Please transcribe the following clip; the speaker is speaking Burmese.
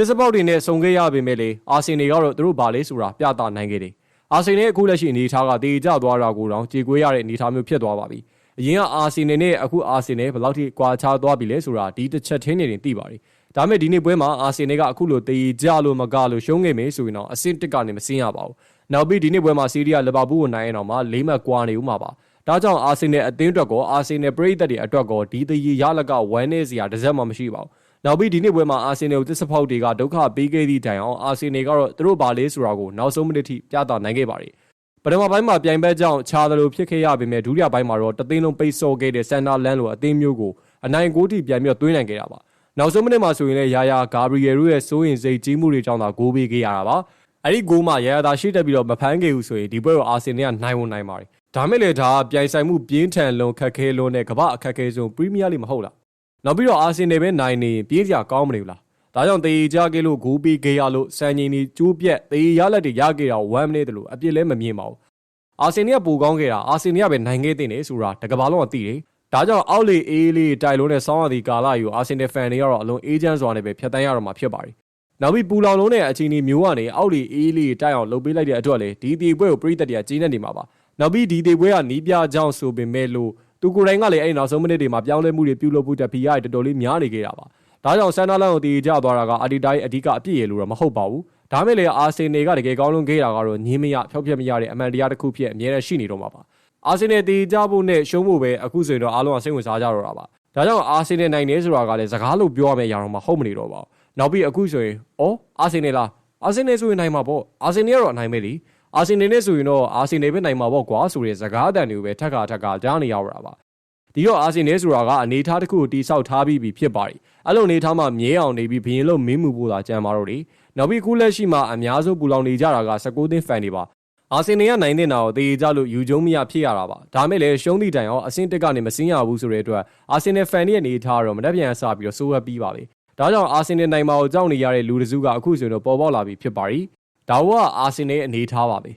တစ်စပေါက်တွေနဲ့စုံခဲ့ရပေမဲ့လေအာဆင်နယ်ကတော့သူတို့ဘာလဲဆိုတာပြသနိုင်ခဲ့တယ်အာဆင်နယ်အခုလက်ရှိအနေအထားကတေကျသွားတာကိုတော့ကြေကွေးရတဲ့အနေအထားမျိုးဖြစ်သွားပါပြီအရင်ကအာဆင်နယ်နဲ့အခုအာဆင်နယ်ဘယ်လောက်ထိကွာခြားသွားပြီလဲဆိုတာဒီတစ်ချက်ထင်းနေရင်သိပါတယ်ဒါမဲ့ဒီနေ့ပွဲမှာအာဆင်နယ်ကအခုလိုတေကျလို့မကလို့ရှုံးခဲ့မယ်ဆိုရင်တော့အဆင့်တစ်ကနေမစင်းရပါဘူးနောက်ပြီးဒီနေ့ပွဲမှာစီးရီးယားလီဗာပူးကိုနိုင်ရင်တော့မှလေးမှတ်ကွာနေဦးမှာပါဒါကြောင့်အာဆင်နယ်အသင်းအတွက်ကောအာဆင်နယ်ပရိသတ်တွေအတွက်ကောဒီတရီရလကဝမ်းနေစရာတစ်စက်မှမရှိပါဘူး နောက်ပြီးဒီနေ့ပွဲမှာအာဆင်နယ်ကိုတစ်စဖောက်တွေကဒုက္ခပေးခဲ့သည့်တိုင်အောင်အာဆင်နယ်ကတော့သူတို့ဘာလဲဆိုတာကိုနောက်ဆုံးမိနစ်ထိပြသနိုင်ခဲ့ပါတယ်ပထမပိုင်းမှာပြိုင်ဘက်ကြောင့်ခြားသလိုဖြစ်ခဲ့ရပေမဲ့ဒုတိယပိုင်းမှာတော့တသိန်းလုံးပိတ်ဆို့ခဲ့တဲ့ဆန်နာလန်လိုအသင်းမျိုးကိုအနိုင်ကိုထိပြန်ပြီးသွင်းနိုင်ခဲ့တာပါနောက်ဆုံးမိနစ်မှာဆိုရင်လည်းယာယာဂါဘရီယယ်တို့ရဲ့စိုးရင်စိတ်ကြီးမှုတွေကြောင့်သာဂိုးပေးခဲ့ရတာပါအဲ့ဒီဂိုးမှာယာယာသာရှိတက်ပြီးတော့မဖမ်းခဲ့ဘူးဆိုရင်ဒီပွဲကိုအာဆင်နယ်ကနိုင်ဝင်နိုင်ပါတယ်ဒါမဲ့လေဒါပြိုင်ဆိုင်မှုပြင်းထန်လုံးခက်ခဲလုံးနဲ့ကမ္ဘာအခက်ခဲဆုံးပရီးမီးယားလိမဟုတ်လား နောက်ပြီးတော့အာဆင်နယ်ပဲနိုင်နေရင်ပြေးကြကောင်းမနေဘူးလားဒါကြောင့်တေးကြခဲ့လို့ဂိုးပေးခဲ့ရလို့စံချိန်ကြီးကျိုးပြက်တေးရလက်တွေရခဲ့တာ1 minute တလို့အပြစ်လည်းမမြင်ပါဘူးအာဆင်နယ်ကပိုကောင်းခဲ့တာအာဆင်နယ်ကပဲနိုင်ခဲ့တဲ့နေဆိုတာတကဘာလုံးကသိတယ်ဒါကြောင့်အောက်လေအေးလေးတိုက်လုံးနဲ့ဆောင်းရသည့်ကာလယူအာဆင်နယ်ဖန်တွေကတော့အလုံးအေးချမ်းစွာနဲ့ပဲဖျက်တမ်းရတော့မှာဖြစ်ပါတယ်နောက်ပြီးပူလောင်လုံးနဲ့အချင်းကြီးမျိုးကနေအောက်လေအေးလေးတိုက်အောင်လုပ်ပေးလိုက်တဲ့အတွက်လေဒီတီပွဲကိုပြိသက်တွေကကြီးနေနေမှာပါနောက်ပြီးဒီတေပွဲကနီးပြကြောင်းဆိုပေမဲ့လို့ သူကိုယ်တိုင်ကလည်းအဲ့နောက်ဆုံးမိနစ်တွေမှာပြောင်းလဲမှုတွေပြုလုပ်ဖို့တက်ဖီရတော်တော်လေးများနေခဲ့တာပါဒါကြောင့်ဆန်နာလန်ကိုတည်ကြသွားတာကအာဒီတိုင်းအဓိကအပြည့်ရလို့တော့မဟုတ်ပါဘူးဒါမဲ့လေအာဆင်နယ်ကတကယ်ကောင်းလုံးခဲ့တာကတော့ညင်းမရဖျောက်ဖျက်မရတဲ့အမှန်တရားတစ်ခုဖြစ်အမြဲတမ်းရှိနေတော့မှာပါအာဆင်နယ်တည်ကြဖို့နဲ့ရှုံးဖို့ပဲအခုဆိုရင်တော့အားလုံးကစိတ်ဝင်စားကြတော့တာပါဒါကြောင့်အာဆင်နယ်နိုင်နေဆိုတာကလည်းစကားလို့ပြောရမယ့်အရာတော့မဟုတ်မနေတော့ပါဘူးနောက်ပြီးအခုဆိုရင်ဩအာဆင်နယ်လားအာဆင်နယ်ဆိုရင်နိုင်မှာပေါ့အာဆင်နယ်ကတော့နိုင်မယ်လी အာဆင်နယ်နဲ့ဆိုရင်တော့အာဆင်နယ်ပဲနိုင်မှာပေါ့ကွာဆိုတဲ့စကားအတန်တွေကိုပဲထက်ကထက်ကကြားနေရတာပါဒီတော့အာဆင်နယ်ဆိုတာကအနေထားတစ်ခုကိုတိဆောက်ထားပြီးပြီဖြစ်ပါတယ်အဲ့လိုအနေထားမှာမြဲအောင်နေပြီးဘရင်လို့မင်းမှုဖို့သာကြံပါတော့တယ်နောက်ပြီးခုလက်ရှိမှာအများဆုံးပူလောင်နေကြတာက16သင်းဖန်တွေပါအာဆင်နယ်ကနိုင်တဲ့နာကိုတေးကြလို့ယူကျုံမရဖြစ်ရတာပါဒါမဲ့လည်းရှုံးသည့်တိုင်အောင်အဆင့်တက်ကနေမစင်းရဘူးဆိုတဲ့အတွက်အာဆင်နယ်ဖန်တွေရဲ့အနေထားတော့မနှက်ပြန်စပြီးတော့စိုးဝက်ပြီးပါပဲဒါကြောင့်အာဆင်နယ်နိုင်မှာကိုကြောက်နေရတဲ့လူတစုကအခုဆိုရင်တော့ပေါ်ပေါက်လာပြီဖြစ်ပါပြီ ဒါကအာဆင်နယ်အနေထားပါပဲ